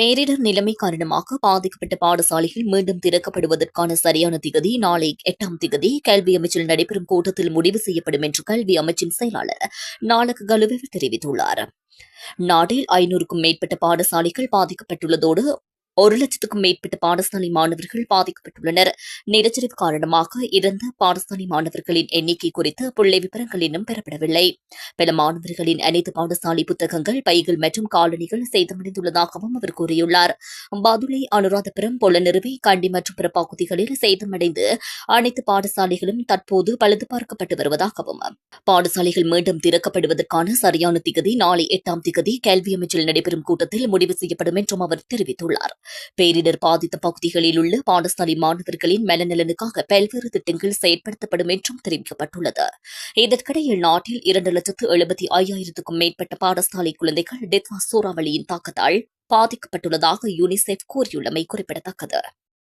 பேரிடர் நிலைமை காரணமாக பாதிக்கப்பட்ட பாடசாலைகள் மீண்டும் திறக்கப்படுவதற்கான சரியான திகதி நாளை எட்டாம் திகதி கல்வி அமைச்சில் நடைபெறும் கூட்டத்தில் முடிவு செய்யப்படும் என்று கல்வி அமைச்சின் செயலாளர் நாளுக்கு கலுவெவர் தெரிவித்துள்ளார். நாட்டில் ஐநூறுக்கும் மேற்பட்ட பாடசாலைகள் பாதிக்கப்பட்டுள்ளதோடு ஒரு லட்சத்துக்கும் மேற்பட்ட பாடசாலை மாணவர்கள் பாதிக்கப்பட்டுள்ளனர். நிலச்சரிவு காரணமாக இறந்த பாடசாலை மாணவர்களின் எண்ணிக்கை குறித்து புள்ளி விவரங்கள் இன்னும் பெறப்படவில்லை. பல மாணவர்களின் அனைத்து பாடசாலை புத்தகங்கள் பைகள் மற்றும் காலணிகள் சேதமடைந்துள்ளதாகவும் அவர் கூறியுள்ளார். பதுளை அனுராதபுரம் பொலனறுவை கண்டி மற்றும் பிற பகுதிகளில் சேதமடைந்து அனைத்து பாடசாலைகளும் தற்போது பழுது பார்க்கப்பட்டு வருவதாகவும் பாடசாலைகள் மீண்டும் திறக்கப்படுவதற்கான சரியான திகதி நாளை எட்டாம் திகதி கல்வி அமைச்சில் நடைபெறும் கூட்டத்தில் முடிவு செய்யப்படும் என்றும் அவர் தெரிவித்துள்ளார். பேரிடர் பாதித்த பகுதிகளில் உள்ள பாடசாலை மாணவர்களின் மனநலனுக்காக பல்வேறு திட்டங்கள் செயற்படுத்தப்படும் என்றும் தெரிவிக்கப்பட்டுள்ளது. இதற்கிடையில் நாட்டில் இரண்டு லட்சத்து எழுபத்தி ஐயாயிரத்துக்கும் மேற்பட்ட பாடசாலை குழந்தைகள் டெத்வா சூறாவளியின் தாக்கத்தால் பாதிக்கப்பட்டுள்ளதாக யூனிசெஃப் கூறியுள்ளமை குறிப்பிடத்தக்கது.